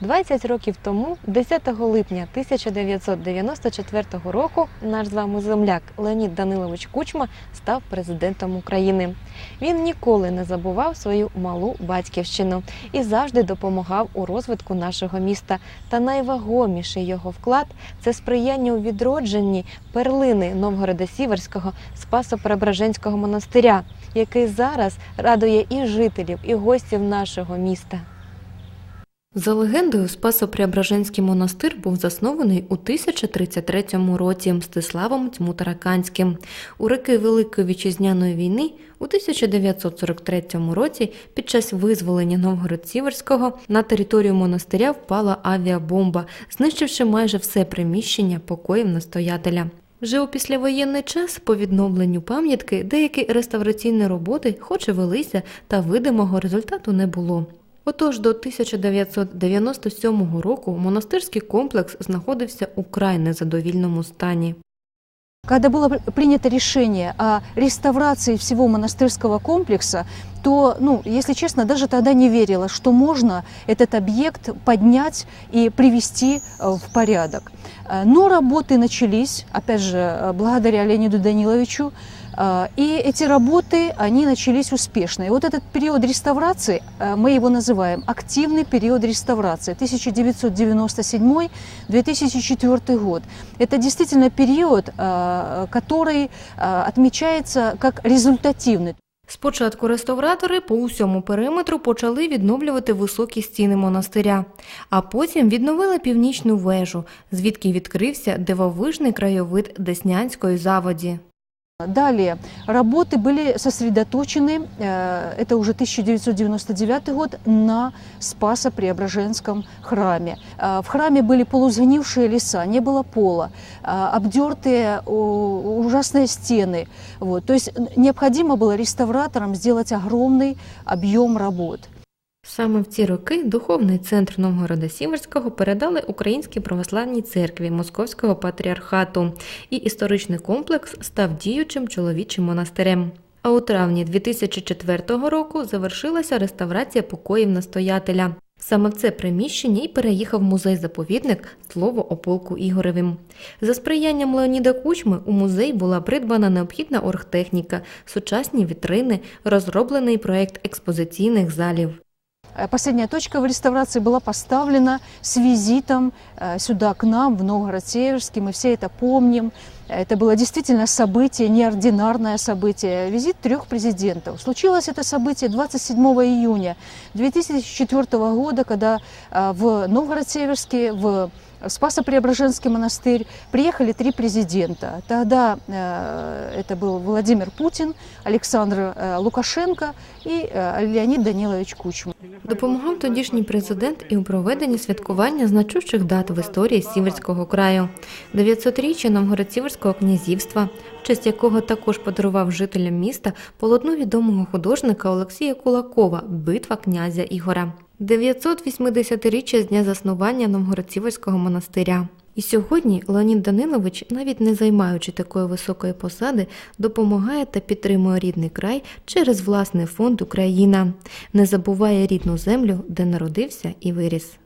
20 років тому, 10 липня 1994 року, наш з вами земляк Леонід Данилович Кучма став президентом України. Він ніколи не забував свою малу батьківщину і завжди допомагав у розвитку нашого міста. Та найвагоміший його вклад це сприяння у відродженні перлини Новгорода Сіверського Спасо-Преображенського монастиря, який зараз радує і жителів, і гостів нашого міста. За легендою, Спасо-Преображенський монастир був заснований у 1033 році Мстиславом Тьмутараканським. У роки Великої вітчизняної війни у 1943 році під час визволення Новгород-Сіверського на територію монастиря впала авіабомба, знищивши майже все приміщення покоїв настоятеля. Вже у післявоєнний час по відновленню пам'ятки деякі реставраційні роботи хоч і велися, та видимого результату не було. Отож, до 1997 року монастирський комплекс знаходився у край незадовільному стані. Когда было при- принято решение о реставрации всего монастырского комплекса, то, ну, если честно, даже тогда не верила, что можно этот объект поднять и привести э, в порядок. Э, Но работы начались, опять же, э, благодаря Леониду Даниловичу, э, и эти работы, они начались успешно. И вот этот период реставрации, э, мы его называем активный период реставрации, 1997-2004 год. Это действительно период, э, который э, отмечается как результативный. Спочатку реставратори по усьому периметру почали відновлювати високі стіни монастиря, а потім відновили північну вежу, звідки відкрився дивовижний краєвид Деснянської заводі. Далее работы были сосредоточены, э, это уже 1999 год, на Спасо-Преображенском храме. Э, В храме были полузгнившие леса, не было пола, э, обдертые ужасные стены. Вот. То есть необходимо было реставраторам сделать огромный объем работ. Саме в ці роки духовний центр Новгорода Сіверського передали Українській православній церкві Московського патріархату, і історичний комплекс став діючим чоловічим монастирем. А у травні 2004 року завершилася реставрація покоїв настоятеля. Саме в це приміщення і переїхав музей-заповідник Слово о полку Ігоревим. За сприянням Леоніда Кучми у музей була придбана необхідна оргтехніка, сучасні вітрини, розроблений проект експозиційних залів. Э, Последняя точка в реставрации была поставлена с визитом э, сюда, к нам, в Новгород-Северский. Мы все это помним. Это было действительно событие, неординарное событие. Визит трех президентов. Случилось это событие 27 июня 2004 года, когда э, в Новгород-Северский, в Спасо-Преображенский монастырь приехали три президента. Тогда э, это был Владимир Путин, Александр э, Лукашенко и э, Леонид Данилович Кучма. Допомагав тодішній президент і у проведенні святкування значущих дат в історії Сіверського краю, 900-річчя Новгород-Сіверського князівства, в честь якого також подарував жителям міста полотно відомого художника Олексія Кулакова Битва князя Ігора, 980-річчя з дня заснування Новгород-Сіверського монастиря. І сьогодні Леонід Данилович, навіть не займаючи такої високої посади, допомагає та підтримує рідний край через власний фонд Україна, не забуває рідну землю, де народився і виріс.